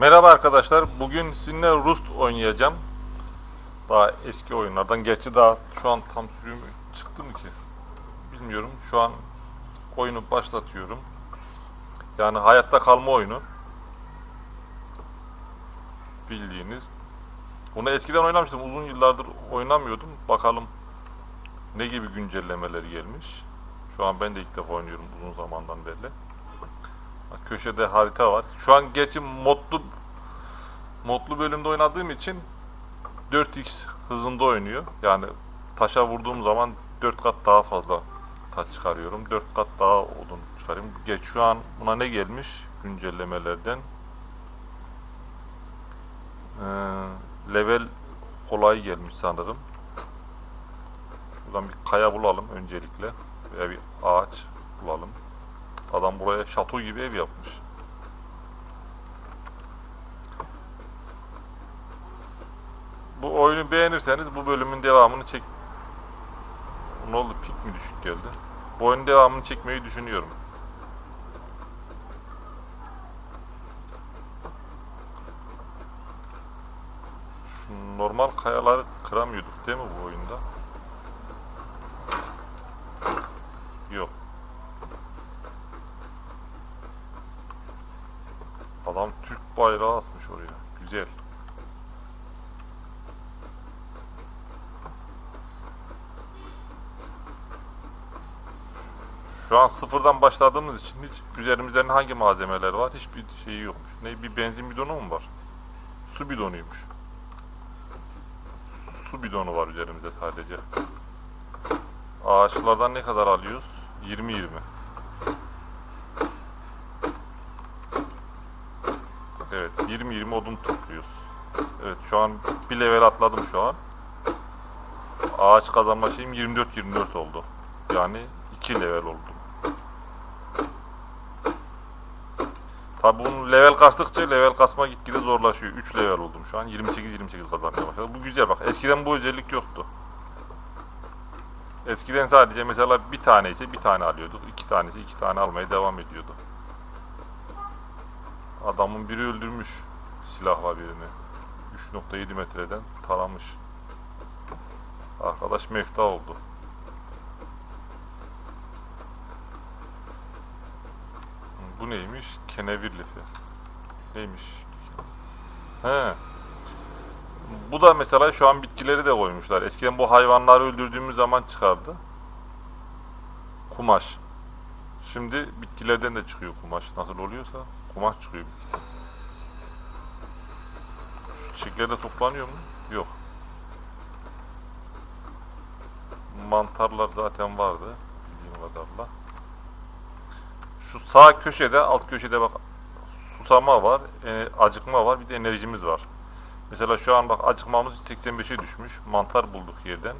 Merhaba arkadaşlar. Bugün sizinle Rust oynayacağım. Daha eski oyunlardan. Gerçi daha şu an tam sürüm çıktı mı ki? Bilmiyorum. Şu an oyunu başlatıyorum. Yani hayatta kalma oyunu. Bildiğiniz. Bunu eskiden oynamıştım. Uzun yıllardır oynamıyordum. Bakalım ne gibi güncellemeler gelmiş. Şu an ben de ilk defa oynuyorum uzun zamandan beri. Köşede harita var. Şu an gerçi modlu modlu bölümde oynadığım için 4x hızında oynuyor. Yani taşa vurduğum zaman 4 kat daha fazla taş çıkarıyorum. 4 kat daha odun çıkarıyorum. Geç şu an buna ne gelmiş güncellemelerden? Ee, level olay gelmiş sanırım. Buradan bir kaya bulalım öncelikle. Veya bir ağaç bulalım. Adam buraya şato gibi ev yapmış. Bu oyunu beğenirseniz bu bölümün devamını çek... Ne oldu? Pik mi düşük geldi? Bu oyunun devamını çekmeyi düşünüyorum. Normal kayaları kıramıyorduk değil mi bu oyunda? Yok. Adam Türk bayrağı asmış oraya. Güzel. Şu an sıfırdan başladığımız için hiç üzerimizde hangi malzemeler var hiçbir şeyi yokmuş. Ne bir benzin bidonu mu var? Su bidonuymuş. Su bidonu var üzerimizde sadece. Ağaçlardan ne kadar alıyoruz? 20-20. Evet 20-20 odun topluyoruz. Evet şu an bir level atladım şu an. Ağaç kazanma şeyim 24-24 oldu. Yani 2 level oldum. Tabi bunun level kastıkça level kasma gitgide zorlaşıyor. 3 level oldum şu an. 28-28 kazanmaya başladım. Bu güzel bak. Eskiden bu özellik yoktu. Eskiden sadece mesela bir tane ise bir tane alıyorduk. iki tanesi iki tane almaya devam ediyordu. Adamın biri öldürmüş silahla birini. 3.7 metreden taramış. Arkadaş mefta oldu. Bu neymiş? Kenevir lifi. Neymiş? He. Bu da mesela şu an bitkileri de koymuşlar. Eskiden bu hayvanları öldürdüğümüz zaman çıkardı. Kumaş. Şimdi bitkilerden de çıkıyor kumaş. Nasıl oluyorsa kumaş çıkıyor bitkiden. Şu çiçekler de toplanıyor mu? Yok. Mantarlar zaten vardı. Bildiğim kadarıyla. Şu sağ köşede, alt köşede bak susama var, e, acıkma var, bir de enerjimiz var. Mesela şu an bak acıkmamız 85'e düşmüş. Mantar bulduk yerden.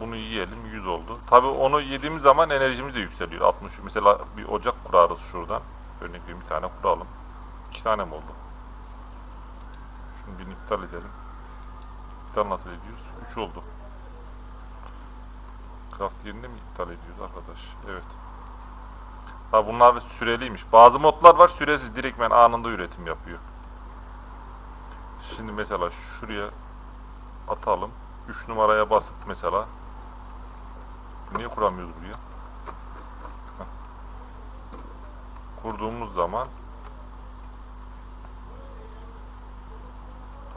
Bunu yiyelim 100 oldu. Tabi onu yediğimiz zaman enerjimiz de yükseliyor. 60. Mesela bir ocak kurarız şuradan. Örnek bir tane kuralım. İki tane mi oldu? Şunu bir iptal edelim. İptal nasıl ediyoruz? 3 oldu. Craft yerinde mi iptal ediyoruz arkadaş? Evet. Ha bunlar süreliymiş. Bazı modlar var süresiz. Direktmen anında üretim yapıyor. Şimdi mesela şuraya atalım. 3 numaraya basıp mesela niye kuramıyoruz buraya? Heh. Kurduğumuz zaman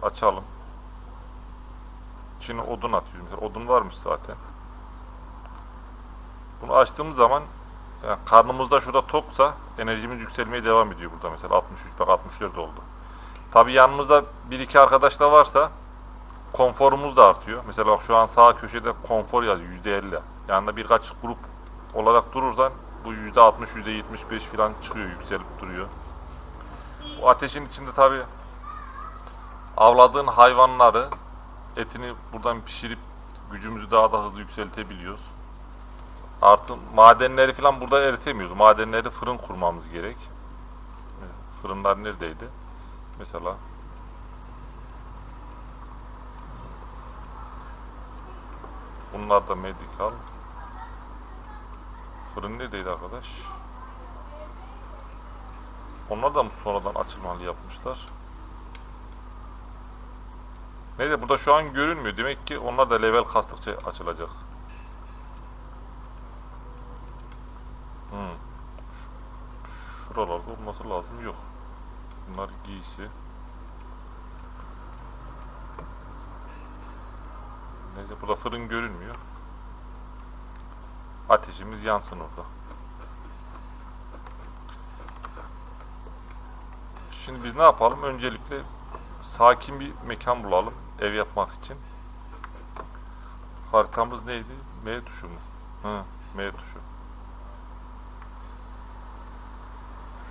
açalım. İçine odun atıyoruz. Mesela odun varmış zaten. Bunu açtığımız zaman yani karnımızda şurada toksa enerjimiz yükselmeye devam ediyor burada mesela 63 bak 64 oldu. Tabi yanımızda bir iki arkadaş da varsa konforumuz da artıyor. Mesela bak şu an sağ köşede konfor yazıyor %50. Yanında birkaç grup olarak durursan bu %60 %75 falan çıkıyor yükselip duruyor. Bu ateşin içinde tabi avladığın hayvanları etini buradan pişirip gücümüzü daha da hızlı yükseltebiliyoruz. Artı madenleri falan burada eritemiyoruz. Madenleri fırın kurmamız gerek. Fırınlar neredeydi? Mesela Bunlar da medical. Fırın neredeydi arkadaş? Onlar da mı sonradan açılmalı yapmışlar? Neyse burada şu an görünmüyor. Demek ki onlar da level kastıkça açılacak. Hmm. Şuralarda olması lazım. Yok. Bunlar giysi. Neyse burada fırın görünmüyor. Ateşimiz yansın orada. Şimdi biz ne yapalım? Öncelikle sakin bir mekan bulalım ev yapmak için. Haritamız neydi? M tuşu mu? Hı, M tuşu.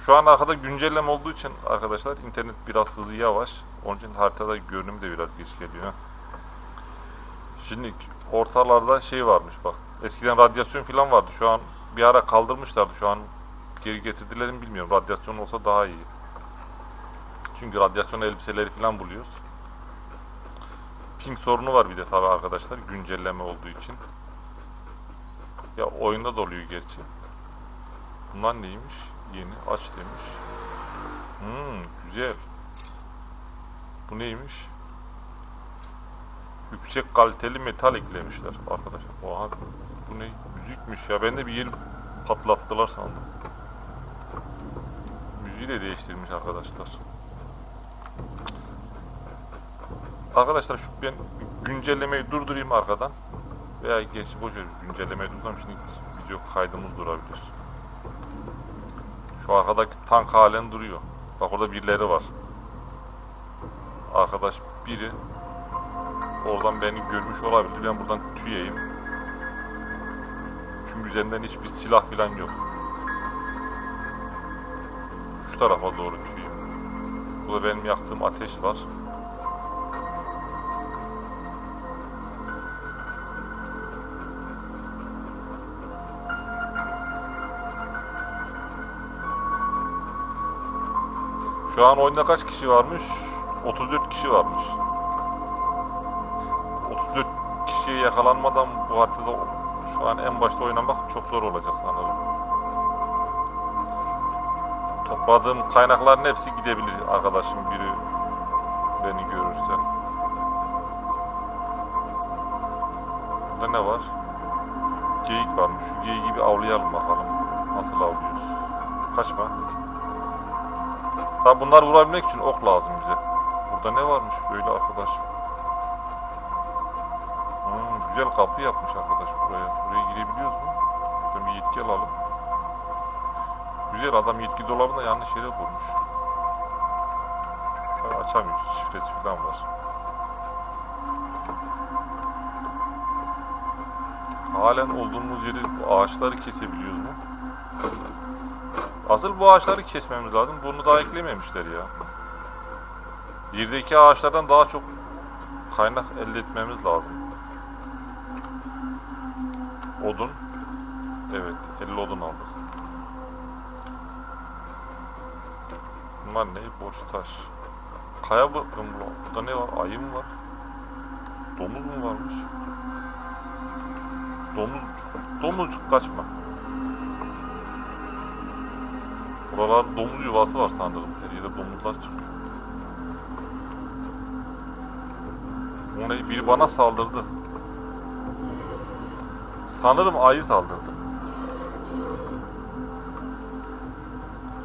Şu an arkada güncelleme olduğu için arkadaşlar internet biraz hızı yavaş. Onun için haritada görünüm de biraz geç geliyor. Şimdi ortalarda şey varmış bak. Eskiden radyasyon falan vardı. Şu an bir ara kaldırmışlardı. Şu an geri getirdiler mi bilmiyorum. Radyasyon olsa daha iyi. Çünkü radyasyon elbiseleri falan buluyoruz. Ping sorunu var bir de tabi arkadaşlar güncelleme olduğu için. Ya oyunda da oluyor gerçi. Bunlar neymiş? Yeni aç demiş. Hmm, güzel. Bu neymiş? Yüksek kaliteli metal eklemişler arkadaşlar. Oha bu ne? Müzikmiş ya. Ben de bir yeri patlattılar sandım. Müziği de değiştirmiş arkadaşlar. Arkadaşlar şu ben güncellemeyi durdurayım arkadan. Veya geç boş ver güncellemeyi durdursam şimdi video kaydımız durabilir. Şu arkadaki tank halen duruyor. Bak orada birileri var. Arkadaş biri oradan beni görmüş olabilir. Ben buradan tüyeyim. Çünkü üzerinden hiçbir silah falan yok. Şu tarafa doğru tüyeyim. Burada benim yaktığım ateş var. Şu an oyunda kaç kişi varmış? 34 kişi varmış. 34 kişiye yakalanmadan bu haritada şu an en başta oynamak çok zor olacak sanırım. Topladığım kaynakların hepsi gidebilir arkadaşım biri beni görürse. Burada ne var? Geyik varmış. Şu geyiği bir avlayalım bakalım. Nasıl avlıyoruz? Kaçma. Tabi bunlar vurabilmek için ok lazım bize. Burada ne varmış böyle arkadaş? Güzel kapı yapmış arkadaş buraya. Buraya girebiliyoruz mu? Ben bir yetki alalım. Güzel adam yetki dolabında yanlış yere koymuş. Tabii açamıyoruz. Şifresi falan var. Halen olduğumuz yeri bu ağaçları kesebiliyoruz mu? Asıl bu ağaçları kesmemiz lazım. Bunu daha eklememişler ya. Yerdeki ağaçlardan daha çok kaynak elde etmemiz lazım. Odun. Evet, 50 odun aldık. Bunlar ne? Boş taş. Kaya bu. Burada ne var? Ayı mı var? Domuz mu varmış? Domuzcuk. Domuzcuk kaçma. Buralarda domuz yuvası var sanırım. Her yerde domuzlar çıkıyor. O ne? Biri bana saldırdı. Sanırım ayı saldırdı.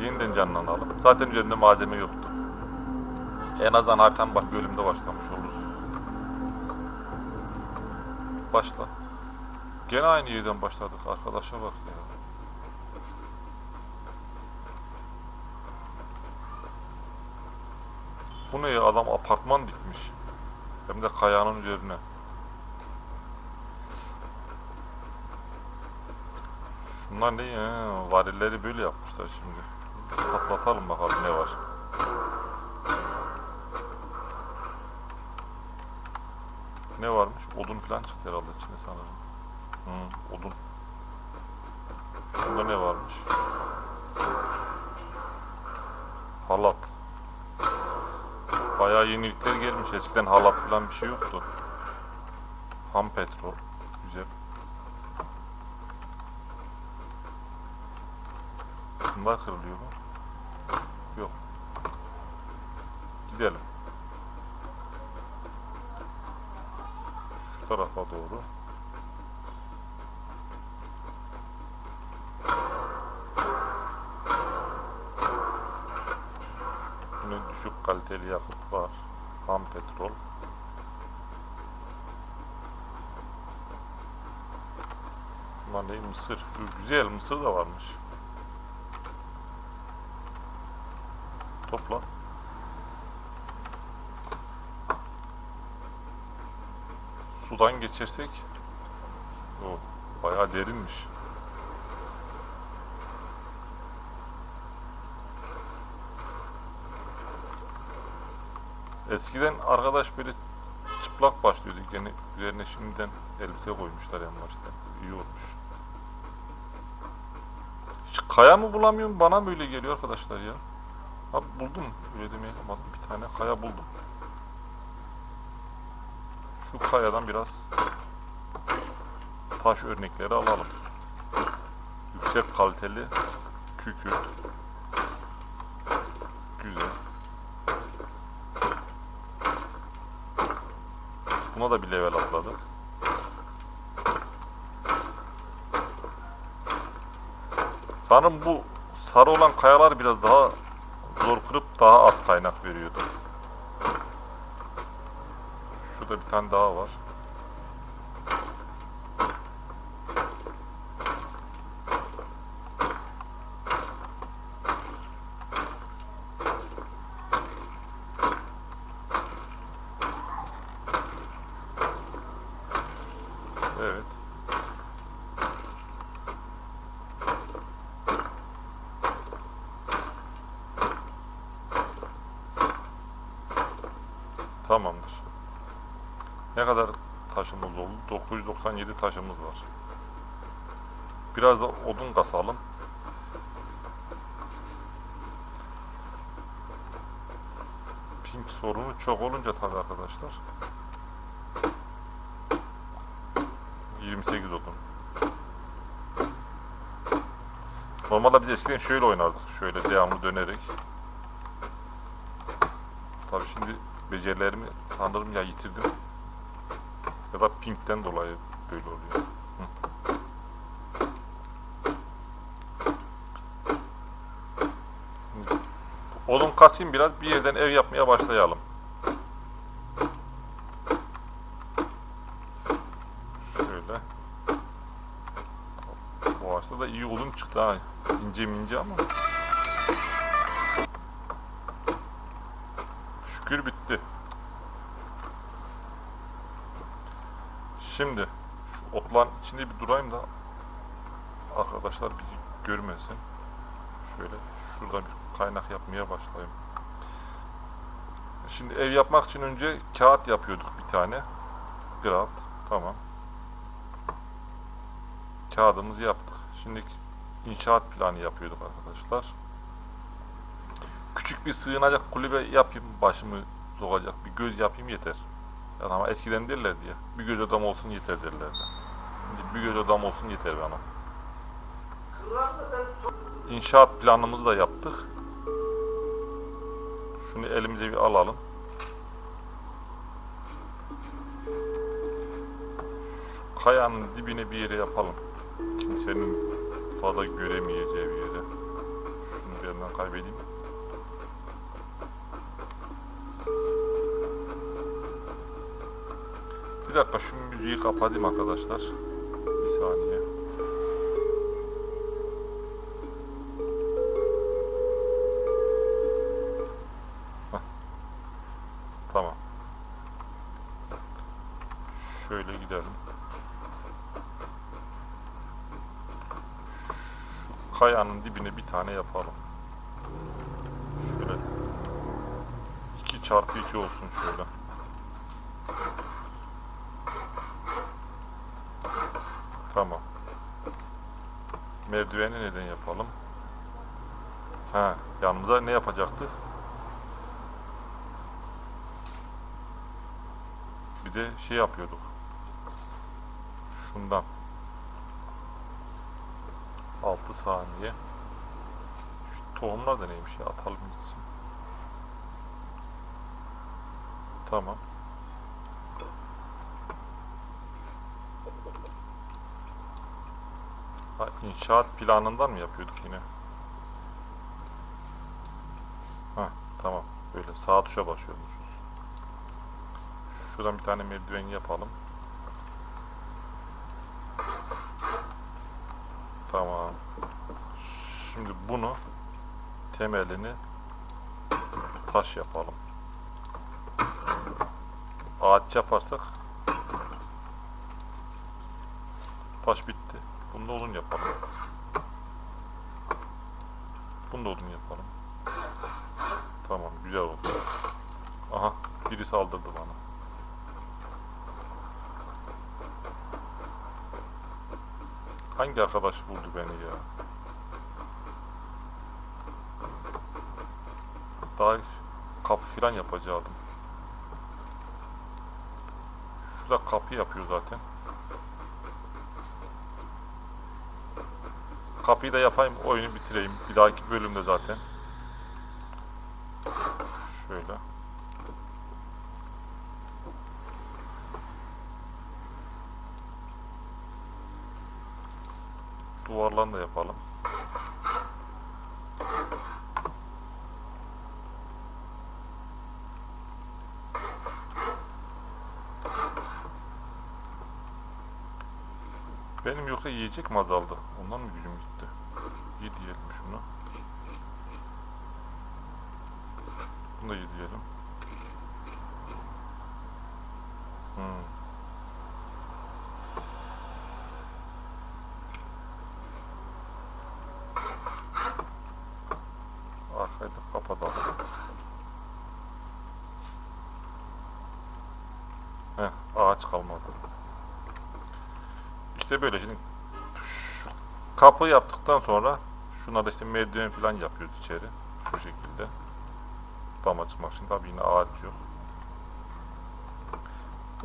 Yeniden canlanalım. Zaten üzerinde malzeme yoktu. En azından haritanın bak bölümde başlamış oluruz. Başla. Gene aynı yerden başladık. Arkadaşa bak ya. Bu ne ya? Adam apartman dikmiş. Hem de kayanın üzerine. Şunlar ne ya? Varilleri böyle yapmışlar şimdi. Patlatalım bakalım ne var. Ne varmış? Odun falan çıktı herhalde içinde sanırım. Hı, odun. Bunda ne varmış? Halat. Bayağı yenilikler gelmiş. Eskiden halat falan bir şey yoktu. Ham petrol. Güzel. Bunlar kırılıyor mu? Gidelim. Şu tarafa doğru. Yine düşük kaliteli yakıt var. Ham petrol. Bunlar ne? Mısır. Güzel mısır da varmış. Topla. Sudan geçersek o bayağı derinmiş. Eskiden arkadaş böyle çıplak başlıyordu. Gene üzerine şimdiden elbise koymuşlar en başta. İyi olmuş. Hiç kaya mı bulamıyorum? Bana mı öyle geliyor arkadaşlar ya? Ha buldum. Demeye kalmadım. Bir tane kaya buldum. Şu kayadan biraz taş örnekleri alalım. Yüksek kaliteli kükürt. Güzel. Buna da bir level atladık. Sanırım bu sarı olan kayalar biraz daha daha az kaynak veriyordu. Şurada bir tane daha var. Evet. Tamamdır. Ne kadar taşımız oldu? 997 taşımız var. Biraz da odun kasalım. Pink sorunu çok olunca tabii arkadaşlar. 28 odun. Normalde biz eskiden şöyle oynardık. Şöyle devamlı dönerek. Tabii şimdi becerilerimi sanırım ya yitirdim. Ya da pinkten dolayı böyle oluyor. Odun kasayım biraz bir yerden ev yapmaya başlayalım. Şöyle. Bu ağaçta da iyi odun çıktı ha. İnce mince ama. Şükür bitti. Şimdi şu otların içinde bir durayım da arkadaşlar bizi görmesin. Şöyle şurada bir kaynak yapmaya başlayayım. Şimdi ev yapmak için önce kağıt yapıyorduk bir tane. Graft. Tamam. Kağıdımızı yaptık. Şimdi inşaat planı yapıyorduk arkadaşlar. Küçük bir sığınacak kulübe yapayım başımı sokacak bir göz yapayım yeter. Yani ama eskiden derler diye. Bir göz adam olsun yeter derlerdi. Şimdi bir göz adam olsun yeter bana. İnşaat planımızı da yaptık. Şunu elimize bir alalım. Şu kayanın dibine bir yere yapalım. Kimsenin fazla göremeyeceği bir yere. Şunu bir yandan kaybedeyim. Bir dakika şu müziği kapatayım arkadaşlar. Bir saniye. Tamam. Şöyle gidelim. Şu kayanın dibine bir tane yapalım. Şöyle. 2 çarpı 2 olsun şöyle. Tamam. Merdiveni neden yapalım? Ha, yanımıza ne yapacaktık? Bir de şey yapıyorduk. Şundan. 6 saniye. Şu tohumlar da neymiş ya atalım gitsin. Tamam. Ha, inşaat planından mı yapıyorduk yine? Ha, tamam. Böyle sağ tuşa basıyormuşuz. Şuradan bir tane merdiven yapalım. Tamam. Şimdi bunu temelini taş yapalım. Ağaç yaparsak taş bitti. Bunu da odun yapalım. Bunu da odun yapalım. Tamam güzel oldu. Aha biri saldırdı bana. Hangi arkadaş buldu beni ya? Daha kapı filan yapacaktım. Şurada kapı yapıyor zaten. Kapıyı da yapayım, oyunu bitireyim. Bir dahaki bölümde zaten. Şöyle. Duvarlarını da yapalım. Benim yoksa yiyecek mi azaldı? Ondan mı gücüm gitti? Ye diyelim şunu. Bunu da ye diyelim. Hmm. Arkayı da kapatalım. Heh, ağaç kalmadı. İşte böyle şimdi kapı yaptıktan sonra şuna da işte merdiven falan yapıyoruz içeri. Şu şekilde. Dama çıkmak için tabii yine ağaç yok.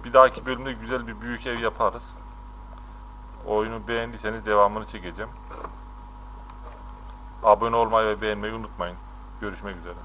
Bir dahaki bölümde güzel bir büyük ev yaparız. Oyunu beğendiyseniz devamını çekeceğim. Abone olmayı ve beğenmeyi unutmayın. Görüşmek üzere.